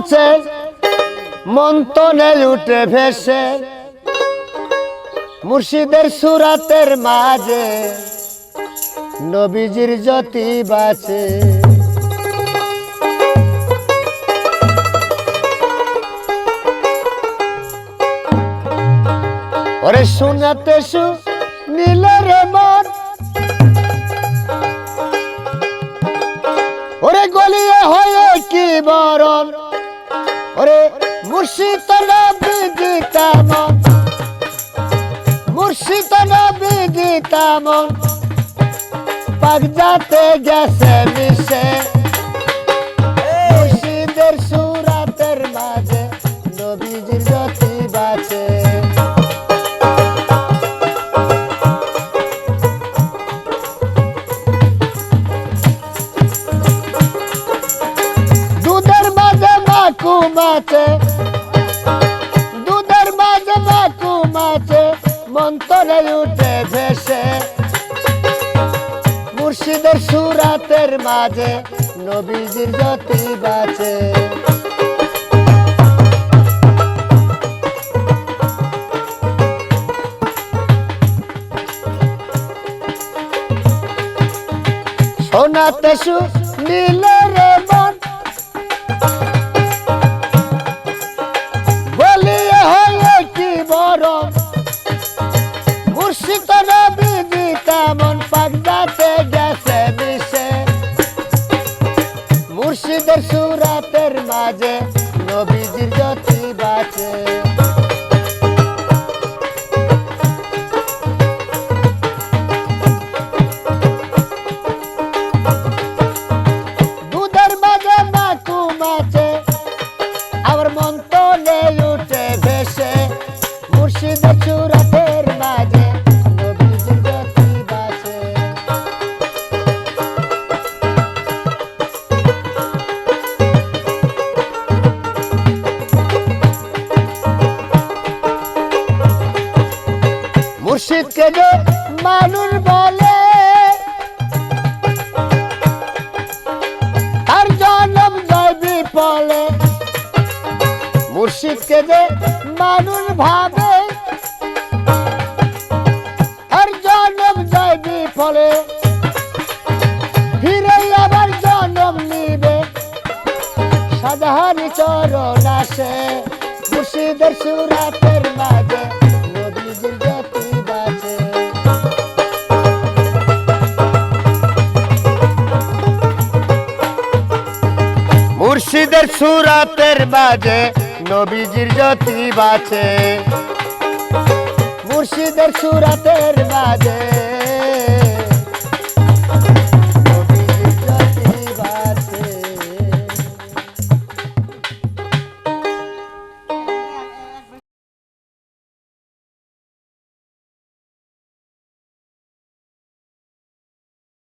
মাছে মন্তনে উঠে ভেসে। মুর্শিদের সুরাতের মাঝে নবীজির জ্যোতি বাঁচে ওরে শুনাতে শু নীলের মন ওরে মুর্শিদ নবী গীতামন মুর্শিদ নবী গীতামন পাক যাতে গেছে মিশে। মাছে দুধের মাঝে মাকু মাছে মন্তরে উঠে ভেসে। মুর্শিদের সুরাতের মাঝে নবীজির জ্যোতি বাঁচে শোনাতে শু নীলের মন তেমন পাগদাতে গেছে মিশে। মুর্শিদের সুরাতের মাঝে নবীজির জ্যোতি বাঁচে মন মুর্শিদকে যে মানুষ বলে। আর জনম মানুষ ভাবে। আর জনম জয় বিফলে। ফিরে আবার জনম নিবে। সাধারণ চরণ আসে মুর্শিদের সুরাতের মাঝে। নবীজির জ্যোতি মুর্শিদের সুরাতের বাজে নবীজির জ্যোতি বাজে। মুর্শিদের সুরাতের বাজে।